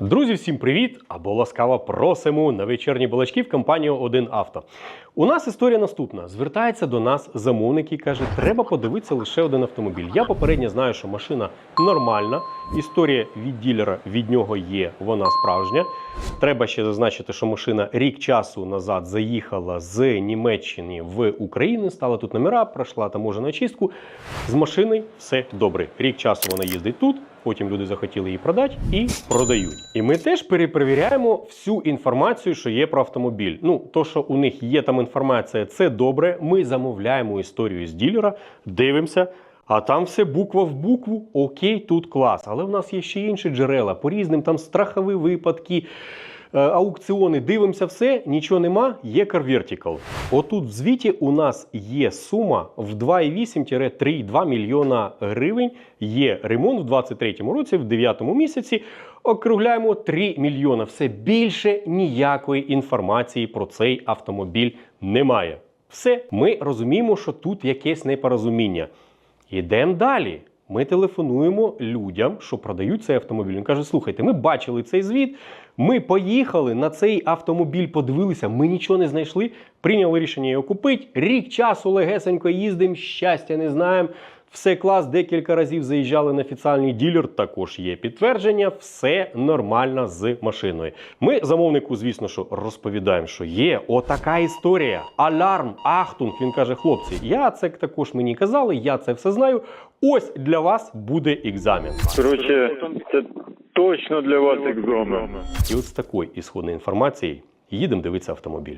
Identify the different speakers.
Speaker 1: Друзі, всім привіт! Або ласкаво просимо на вечірні балачки в компанію 1 авто. У нас історія наступна: звертається до нас замовник і каже, треба подивитися лише один автомобіль. Я попередньо знаю, що машина нормальна. Історія від ділера від нього є, вона справжня. Треба ще зазначити, що машина рік часу назад заїхала з Німеччини в Україну, стала тут номера, пройшла таможену очистку. З машиною все добре. Рік часу вона їздить тут. Потім люди захотіли її продати і продають. І ми теж перепровіряємо всю інформацію, що є про автомобіль. Ну, то, що у них є там інформація, це добре. Ми замовляємо історію з ділера, дивимося. А там все буква в букву, окей, тут клас. Але в нас є ще інші джерела по різним там страхові випадки, е, аукціони. Дивимося все, нічого нема, є CarVertical. Отут в звіті у нас є сума в 2,8-3,2 мільйона гривень. Є ремонт в 23-му році, в 9-му місяці. Округляємо 3 мільйона. Все більше ніякої інформації про цей автомобіль немає. Все, ми розуміємо, що тут якесь непорозуміння. Ідемо далі. Ми телефонуємо людям, що продають цей автомобіль. Він каже: слухайте, ми бачили цей звіт. Ми поїхали на цей автомобіль, подивилися, ми нічого не знайшли, прийняли рішення його купити. Рік часу легесенько їздимо, щастя не знаємо. Все клас, декілька разів заїжджали на офіціальний ділер. Також є підтвердження, все нормально з машиною. Ми замовнику, звісно, що розповідаємо, що є отака історія. Алярм, ахтунг. Він каже: хлопці, я це також мені казали, я це все знаю. Ось для вас буде екзамен.
Speaker 2: Коротше, це точно для вас екзамен.
Speaker 1: І от з такою ісходною інформацією їдемо дивитися автомобіль.